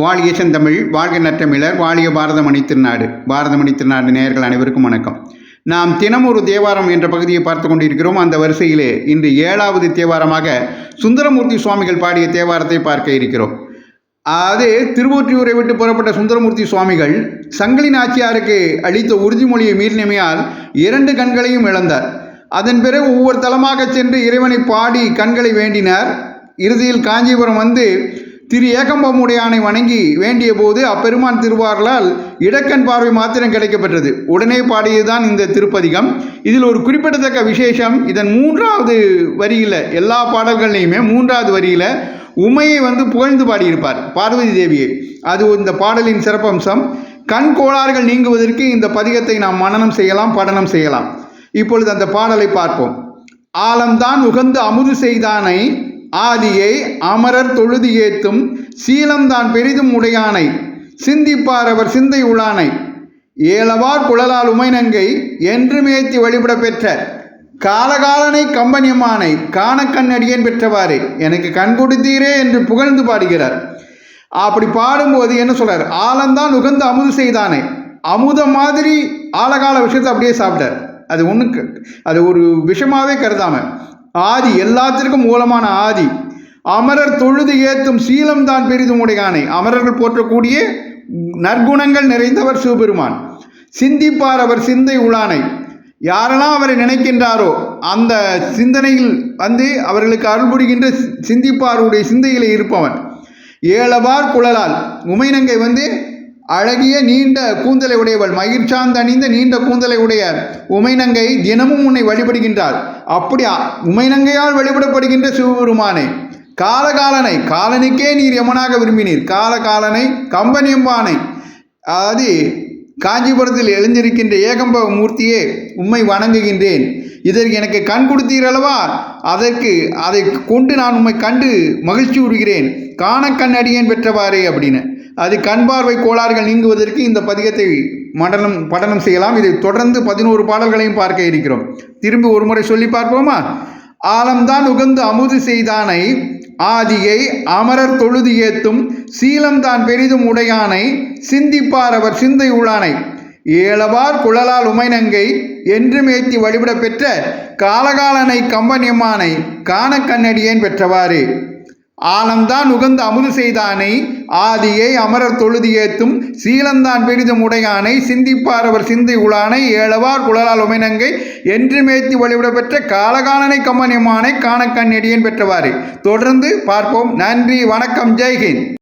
வாழிய செந்தமிழ் வாழ்க நற்றமிழர் வாழிய பாரதமணி திருநாடு. பாரதமணி திருநாடு நேயர்கள் அனைவருக்கும் வணக்கம். நாம் தினம் ஒரு தேவாரம் என்ற பகுதியை பார்த்து கொண்டிருக்கிறோம். அந்த வரிசையிலே இன்று ஏழாவது தேவாரமாக சுந்தரமூர்த்தி சுவாமிகள் பாடிய தேவாரத்தை பார்க்க இருக்கிறோம். அது திருவொற்றியூரை விட்டு புறப்பட்ட சுந்தரமூர்த்தி சுவாமிகள் சங்கிலி நாச்சியாருக்கு அளித்த உறுதிமொழியை மீறினமையால் இரண்டு கண்களையும் இழந்தார். அதன் பிறகு ஒவ்வொரு தலமாக சென்று இறைவனை பாடி கண்களை வேண்டினார். இறுதியில் காஞ்சிபுரம் வந்து திரு ஏகம்பமுடையானை வணங்கி வேண்டிய போது அப்பெருமான் திருவாரலால் இடக்கண் பார்வை மாத்திரம் கிடைக்கப்பெற்றது. உடனே பாடியதுதான் இந்த திருப்பதிகம். இதில் ஒரு குறிப்பிடத்தக்க விசேஷம் இதன் மூன்றாவது வரியில் எல்லா பாடல்கள்லையுமே மூன்றாவது வரியில் உமையை வந்து புகழ்ந்து பாடியிருப்பார் பார்வதி தேவியை. அது இந்த பாடலின் சிறப்பம்சம். கண் கோளாறுகள் நீங்குவதற்கு இந்த பதிகத்தை நாம் மனனம் செய்யலாம் படனம் செய்யலாம். இப்பொழுது அந்த பாடலை பார்ப்போம். ஆலம்தான் உகந்து அமுது செய்தானை ஆதியை அமரர் தொழுது ஏத்தும் சீலம்தான் பெரிதும் உடையானை. சிந்திப்பார் அவர் சிந்தை உளானை. ஏலவார் குழலால் உமைநங்கை என்று மேத்தி வழிபட பெற்ற காலகாலனை கம்பனியமானை காண கண்ணடியேன் பெற்றவாறே எனக்கு கண் கொடுத்தீரே என்று புகழ்ந்து பாடுகிறார். அப்படி பாடும்போது என்ன சொல்றார்? ஆலந்தான் உகந்து அமுது செய்தானே. அமுத மாதிரி ஆழகால விஷயத்தை அப்படியே சாப்பிட்டார். அது ஒன்று அது ஒரு விஷமாவே கருதாமல் ஆதி எல்லாத்திற்கும் மூலமான ஆதி. அமரர் தொழுது ஏத்தும் சீலம் தான் பெரிதும் உடையானை. அமரர்கள் போற்றக்கூடிய நற்குணங்கள் நிறைந்தவர் சிவபெருமான். சிந்திப்பார் அவர் சிந்தை உளானை யாரெல்லாம் அவரை நினைக்கின்றாரோ அந்த சிந்தனையில் வந்து அவர்களுக்கு அருள் புரிகின்ற சிந்திப்பாருடைய சிந்தையில் இருப்பவன். ஏழவார் குழலால் உமைநங்கை வந்து அழகிய நீண்ட கூந்தலை உடையவள் மகிழ்ச்சாந்தணிந்த நீண்ட கூந்தலை உடைய உமைநங்கை தினமும் உன்னை வழிபடுகின்றாள். அப்படி உமைநங்கையால் வழிபடப்படுகின்ற சிவபெருமானே காலகாலனை காலனுக்கே நீர் யமனாக விரும்பினீர். காலகாலனை கம்பனியம்பானை அதாவது காஞ்சிபுரத்தில் எழுந்திருக்கின்ற ஏகம்ப மூர்த்தியே உம்மை வணங்குகின்றேன். இதற்கு எனக்கு கண் கொடுத்தீரல்லவா அதற்கு அதை கொண்டு நான் உம்மை கண்டு மகிழ்ச்சி உறுகிறேன் காண கண் அடியேன் பெற்றவாறே அப்படின்னு. அது கண் பார்வை கோளாறுகள் நீங்குவதற்கு இந்த பதிகத்தை மடனம் படனம் செய்யலாம். இதை தொடர்ந்து பதினோரு பாடல்களையும் பார்க்க இருக்கிறோம். திரும்பி ஒரு முறை சொல்லி பார்ப்போமா? ஆலம்தான் உகந்து அமுது செய்தானை ஆதியை அமரர் தொழுது ஏத்தும் சீலம்தான் பெரிதும் உடையானை சிந்திப்பார் அவர் சிந்தை உள்ளானை. ஏழவார் குழலால் உமைநங்கை என்று மேத்தி வழிபட பெற்ற காலகாலனை கம்பனியம்மானை காண கண்ணடியேன் பெற்றவாறு. ஆனந்தான் உகந்து அமுது செய்தானை ஆதியை அமரர் தொழுது ஏத்தும் சீலந்தான் பெரிதும் உடையானை சிந்திப்பார் அவர் சிந்தை உளானை ஏழவார் குழலால் உமைநங்கை என்று மேத்தி வழிவிட பெற்ற காலகாலனை கம்மனியமானை காணக்கண் எடியன் பெற்றவாறு. தொடர்ந்து பார்ப்போம். நன்றி வணக்கம் ஜெய்ஹிந்த்.